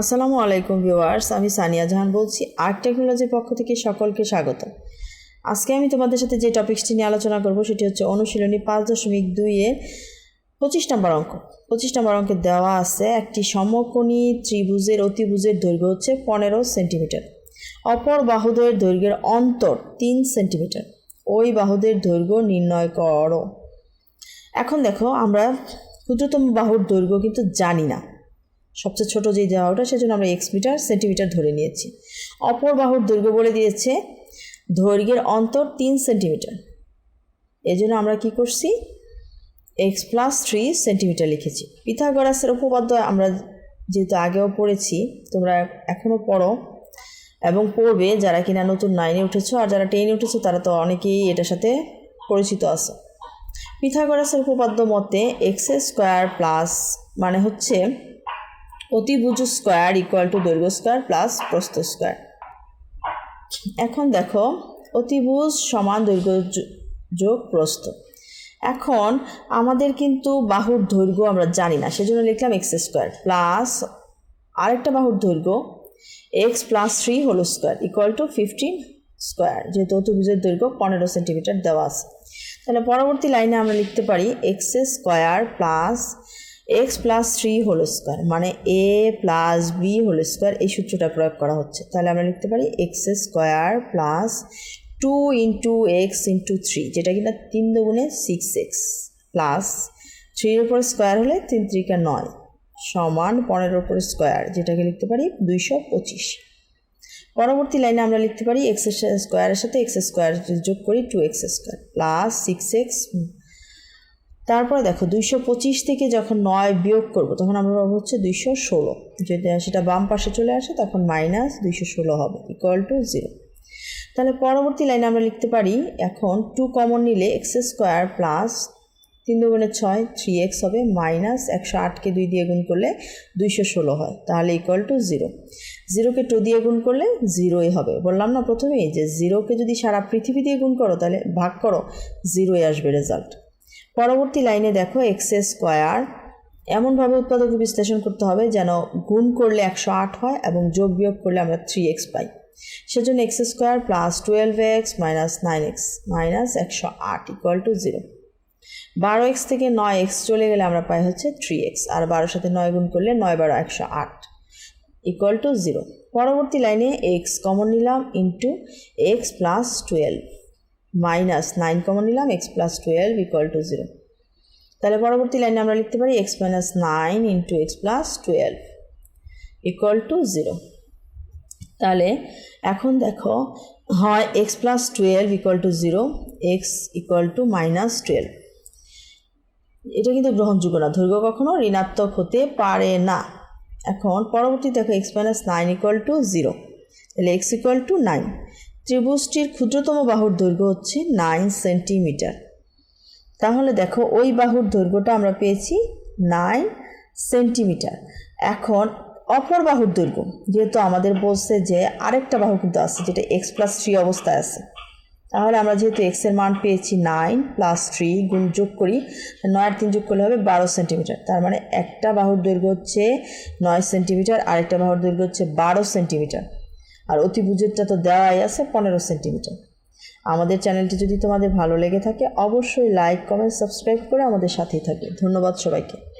আসসালামু আলাইকুম ভিউয়ার্স, আমি সানিয়া জাহান বলছি আর্ট টেকনোলজির পক্ষ থেকে সকলকে স্বাগত। আজকে আমি তোমাদের সাথে যে টপিকসটি নিয়ে আলোচনা করব, সেটি হচ্ছে অনুশীলনী পাঁচ দশমিক দুইয়ের পঁচিশ নম্বর অঙ্ক। পঁচিশ নম্বর অঙ্কে দেওয়া আছে, একটি সমকোণী ত্রিভুজের অতিভুজের দৈর্ঘ্য হচ্ছে পনেরো সেন্টিমিটার। অপর বাহুদের দৈর্ঘ্যের অন্তর তিন সেন্টিমিটার। ওই বাহুদের দৈর্ঘ্য নির্ণয় করো। এখন দেখো, আমরা ক্ষুদ্রতম বাহুর দৈর্ঘ্য কিন্তু জানি না। সবচেয়ে ছোট যে দেওয়াটা সেজন্য আমরা এক্স মিটার সেন্টিমিটার ধরে নিয়েছি। অপর বাহুর দৈর্ঘ্য বলে দিয়েছে দৈর্ঘ্যের অন্তর তিন সেন্টিমিটার এই জন্য আমরা কি করছি? এক্স প্লাস থ্রি সেন্টিমিটার লিখেছি। পিথাগোরাসের উপপাদ্য আমরা যেহেতু আগেও পড়েছি, তোমরা এখনও পড়ো এবং পড়বে যারা কিনা নতুন নাইনে উঠেছো, আর যারা টেনে উঠেছো, তারা তো অনেকেই এটার সাথে পরিচিত আছে। পিথাগোরাসের উপপাদ্য মতে এক্স স্কোয়ার প্লাস মানে হচ্ছে অতিভুজ স্কোয়ার ইকুয়াল টু দৈর্ঘ্য স্কোয়ার প্লাস প্রস্থ স্কোয়ার। এখন দেখো, অতিভুজ সমান দৈর্ঘ্য যোগ প্রস্থ। এখন আমাদের কিন্তু বাহুর দৈর্ঘ্য আমরা জানি না, সেজন্য লিখলাম এক্স স্কোয়ার প্লাস আরেকটা বাহুর দৈর্ঘ্য x plus three whole square equal to fifteen square যেহেতু অতিভুজের দৈর্ঘ্য পনেরো সেন্টিমিটার দেওয়া আছে। তাহলে পরবর্তী লাইনে আমরা লিখতে পারি x square plus x plus three whole square মানে a plus b whole square এই সূত্রটা প্রয়োগ করা হচ্ছে। তাহলে আমরা লিখতে পারি x square plus two into x into three যেটা কিনা তিন দুগুণে সিক্স এক্স প্লাস থ্রির উপর স্কোয়ার হলে তিন ত্রিকা নয় সমান পনেরোর উপর স্কোয়ার যেটাকে লিখতে পারি দুইশো পঁচিশ। পরবর্তী লাইনে আমরা লিখতে পারি এক্স স্কোয়ারের সাথে এক্স স্কোয়ার যোগ করি two x square plus six x তারপরে দেখো দুইশো পঁচিশ থেকে যখন নয় বিয়োগ করব, তখন আমরা পাবো হচ্ছে দুইশো ষোলো। যদি সেটা বাম পাশে চলে আসে, তখন মাইনাস দুইশো ষোলো হবে ইকুয়াল টু জিরো তাহলে পরবর্তী লাইনে আমরা লিখতে পারি, এখন টু কমন নিলে এক্স স্কোয়ার প্লাস তিন দুগুণে ছয় থ্রি এক্স হবে মাইনাস একশো আটকে দুই দিয়ে গুণ করলে দুইশো ষোলো হয়, তাহলে ইকুয়াল টু জিরো জিরোকে টু দিয়ে গুণ করলে জিরোই হবে। বললাম না প্রথমেই যে জিরোকে যদি সারা পৃথিবী দিয়ে গুণ করো, তাহলে ভাগ করো জিরোই আসবে রেজাল্ট পরবর্তী লাইনে দেখো এক্স স্কোয়ার। এমনভাবে উৎপাদক বিশ্লেষণ করতে হবে যেন গুণ করলে একশো আট হয় এবং যোগ বিয়োগ করলে আমরা থ্রি এক্স পাই। সেজন্য x square plus twelve x minus nine x minus একশো আট ইকুয়াল টু জিরো বারো এক্স থেকে নয় এক্স চলে গেলে আমরা পাই হচ্ছে থ্রি এক্স আর বারোর সাথে নয় গুণ করলে নয় বারো একশো আট ইকুয়াল টু জিরো পরবর্তী লাইনে এক্স কমন নিলাম into x plus twelve minus nine common নিলাম x plus twelve equal to zero তাহলে পরবর্তী লাইনে আমরা লিখতে পারি x minus nine into x plus twelve equal to zero তাহলে এখন দেখো, হয় x plus twelve equal to zero x equal to minus twelve এটা কিন্তু গ্রহণযোগ্য না, দৈর্ঘ্য কখনো ঋণাত্মক হতে পারে না। এখন পরবর্তী দেখো x minus nine equal to zero তাহলে এক্স ইকুয়াল টু নাইন ত্রিভুজটির ক্ষুদ্রতম বাহুর দৈর্ঘ্য হচ্ছে নাইন সেন্টিমিটার তাহলে দেখো, ওই বাহুর দৈর্ঘ্যটা আমরা পেয়েছি নাইন সেন্টিমিটার এখন অপর বাহুর দৈর্ঘ্য, যেহেতু আমাদের বলছে যে আরেকটা বাহু কিন্তু আছে, যেটা এক্স প্লাস থ্রি অবস্থায় আছে। তাহলে আমরা যেহেতু এক্সের মান পেয়েছি নাইন প্লাস থ্রি গুণ যোগ করি নয় তিন যোগ করলে হবে বারো সেন্টিমিটার তার মানে একটা বাহুর দৈর্ঘ্য হচ্ছে নয় সেন্টিমিটার আরেকটা বাহুর দৈর্ঘ্য হচ্ছে বারো সেন্টিমিটার আর অতি অতিভুজেরটা তো দেওয়াই আছে পনেরো সেন্টিমিটার। আমাদের চ্যানেলটি যদি তোমাদের ভালো লেগে থাকে, অবশ্যই লাইক কমেন্ট সাবস্ক্রাইব করে আমাদের সাথেই থাকে ধন্যবাদ সবাইকে।